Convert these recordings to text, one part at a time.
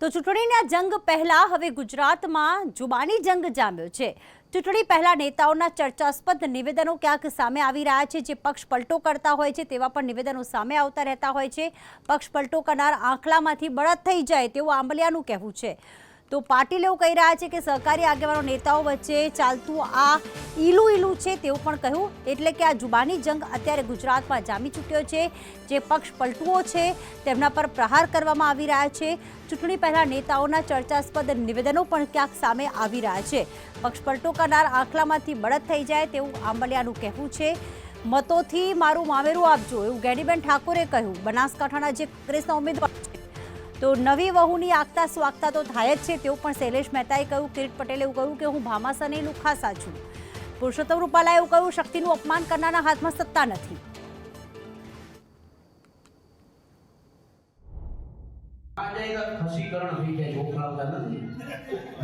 તો ચૂંટણીના જંગ પહેલા હવે ગુજરાતમાં જુબાની જંગ જામ્યો છે. ચૂંટણી પહેલા નેતાઓના ચર્ચાસ્પદ નિવેદનો ક્યાંક સામે આવી રહ્યા છે, જે પક્ષ પલટો કરતા હોય છે તેવા પણ નિવેદનો સામે આવતા રહેતા હોય છે. પક્ષ પલટો કરનાર આંખલામાંથી બળદ થઈ જાય તેવું આંબલિયાનું કહેવું છે. તો પાટીલ એવું કહી રહ્યા છે કે સહકારી આગેવાનો નેતાઓ વચ્ચે ચાલતું આ ઈલું ઈલું છે તેવું પણ કહ્યું. એટલે કે આ જુબાની જંગ અત્યારે ગુજરાતમાં જામી ચૂક્યો છે. જે પક્ષ પલટુઓ છે, તેમના પર પ્રહાર કરવામાં આવી રહ્યા છે. ચૂંટણી પહેલાં નેતાઓના ચર્ચાસ્પદ નિવેદનો પણ ક્યાંક સામે આવી રહ્યા છે. પક્ષ પલટો કરનાર આંખલામાંથી બળદ થઈ જાય તેવું આંબલિયાનું કહેવું છે. મતોથી મારું મામેરું આપજો એવું ગેડીબેન ઠાકોરે કહ્યું. બનાસકાંઠાના જે કોંગ્રેસના ઉમેદવાર છે તો નવી વહુની આગતા સ્વાગતા તો થાય જ છે તેવું પણ શૈલેષ મહેતાએ કહ્યું કિરીટ પટેલે એવું કહ્યું કે હું ભામાસા નહીં લુખાસા છું. પુરુષોત્તમ રૂપાલાએ એવું કહ્યું શક્તિનું અપમાન કરનારના હાથમાં સત્તા નથી. આ ખસીકરણ થઈ જાય છોકરાઓતા નથી.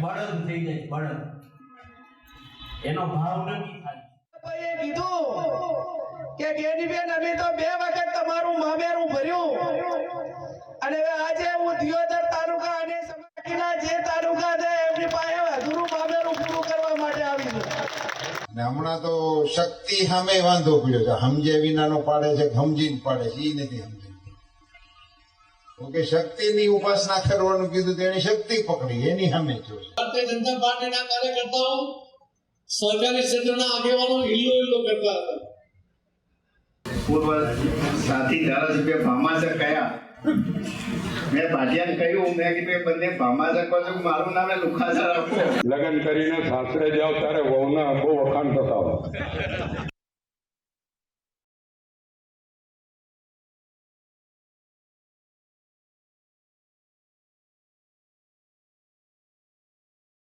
બળદ થઈ જાય બળદ. એનો ભાવ નથી થાય. ભાઈએ કીધું કે ગેનીબેન અમે તો બે વખત તમારું મામેરું ભર્યું. અને હવે આજે હું દિયોદર તાલુકા અને સમાટીના જે તાલુકા છે એમની પાસે અધૂરું મામેરું પૂરું કરવા માટે આવી છું. હમણાં તો શક્તિ સામે વાંધો પડ્યો છે. સમજે વિનાનો પાડે છે સમજીને પાડે છે. એ નથી સમજતી ઓકે શક્તિની ઉપાસના કરવાનું કીધું તેની શક્તિ પકડી. એની સામે જોઈ ભારતીય જનતા પાર્ટીના કાર્યકર્તાઓ સહકારી ક્ષેત્રના આગેવાનો હિલ્લો હિલ્લો કરતા હતા. પૂર્વ સાથી ધારાસભ્ય ભામાસર કયા મેં ભાટિયાને કહ્યું, મેં કીધું બંને ભામા શકો છો મારું નામે લુખાસર આપો લગ્ન કરીને સાસરે જાવ ત્યારે વહુના બહુ વખાણ થતા